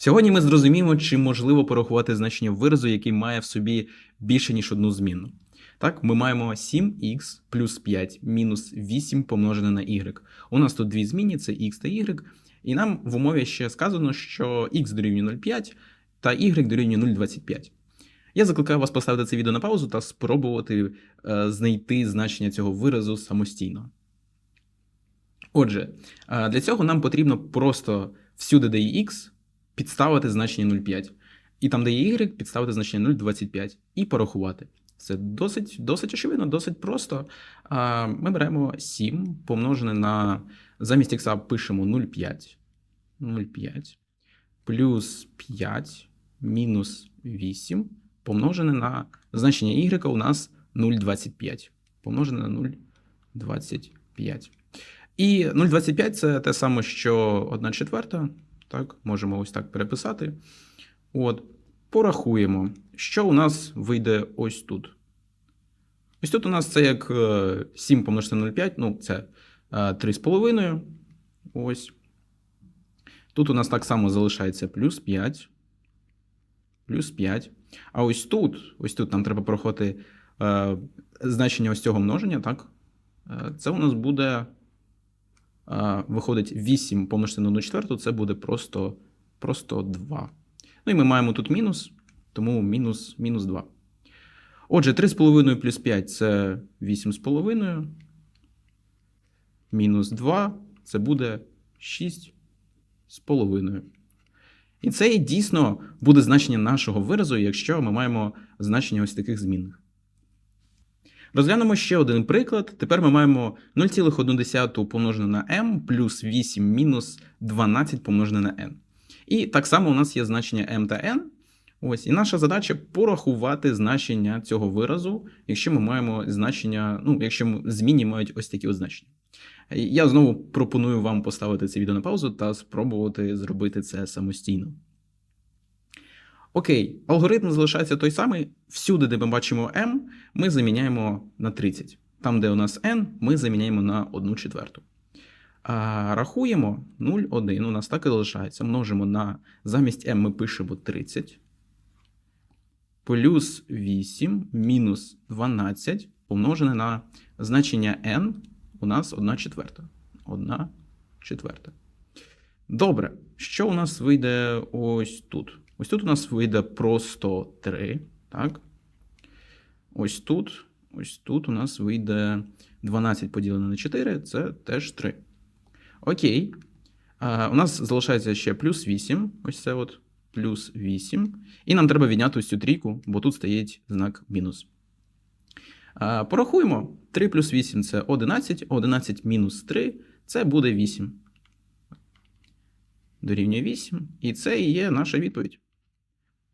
Сьогодні ми зрозуміємо, чи можливо порахувати значення виразу, який має в собі більше, ніж одну змінну. Так, ми маємо 7х плюс 5 мінус 8 помножене на y. У нас тут дві змінні, це x та y, і нам в умові ще сказано, що x дорівнює 0,5 та y дорівнює 0,25. Я закликаю вас поставити це відео на паузу та спробувати е, знайти значення цього виразу самостійно. Отже, е, для цього нам потрібно просто всюди, де є x, підставити значення 0,5. І там, де є y, підставити значення 0,25 і порахувати. Це досить, досить очевидно, досить просто. Ми беремо 7 помножене на замість х пишемо 0,5. 0,5 плюс 5 мінус 8 помножене на значення y у нас 0,25. Помножене на 0,25. І 0,25 це те саме, що 1 четверта. Так, можемо ось так переписати. От, порахуємо, що у нас вийде ось тут. Ось тут у нас це як е, 7 помножити на 0,5, ну, це е, 3,5. Ось. Тут у нас так само залишається плюс 5. Плюс 5. А ось тут, ось тут нам треба порахувати е, значення ось цього множення, так? Е, це у нас буде. Виходить 8 помножити на 1 четверту, це буде просто, просто 2. Ну і ми маємо тут мінус, тому мінус, мінус 2. Отже, 3,5 плюс 5 це 8,5. Мінус 2 це буде 6,5. І це дійсно буде значення нашого виразу, якщо ми маємо значення ось таких змінних. Розглянемо ще один приклад. Тепер ми маємо 0,1 помножене на m плюс 8 мінус 12 помножене на n. І так само у нас є значення m та n. Ось, і наша задача порахувати значення цього виразу, якщо ми маємо значення, ну, якщо змінні мають ось такі значення. Я знову пропоную вам поставити це відео на паузу та спробувати зробити це самостійно. Окей, алгоритм залишається той самий. Всюди, де ми бачимо m, ми заміняємо на 30. Там, де у нас n, ми заміняємо на 1 четверту. А, рахуємо 0,1, у нас так і залишається. Множимо на замість m ми пишемо 30. Плюс 8 мінус 12 помножене на значення n у нас 1 четверта. 1 четверта. Добре. Що у нас вийде ось тут? Ось тут у нас вийде просто 3. Так? Ось тут. Ось тут у нас вийде 12 поділене на 4, це теж 3. Окей. А, у нас залишається ще плюс 8. Ось це от плюс 8. І нам треба відняти ось цю трійку, бо тут стоїть знак мінус. А, порахуємо. 3 плюс 8 це 11, 11 мінус 3 це буде 8. Дорівнює 8. І це і є наша відповідь.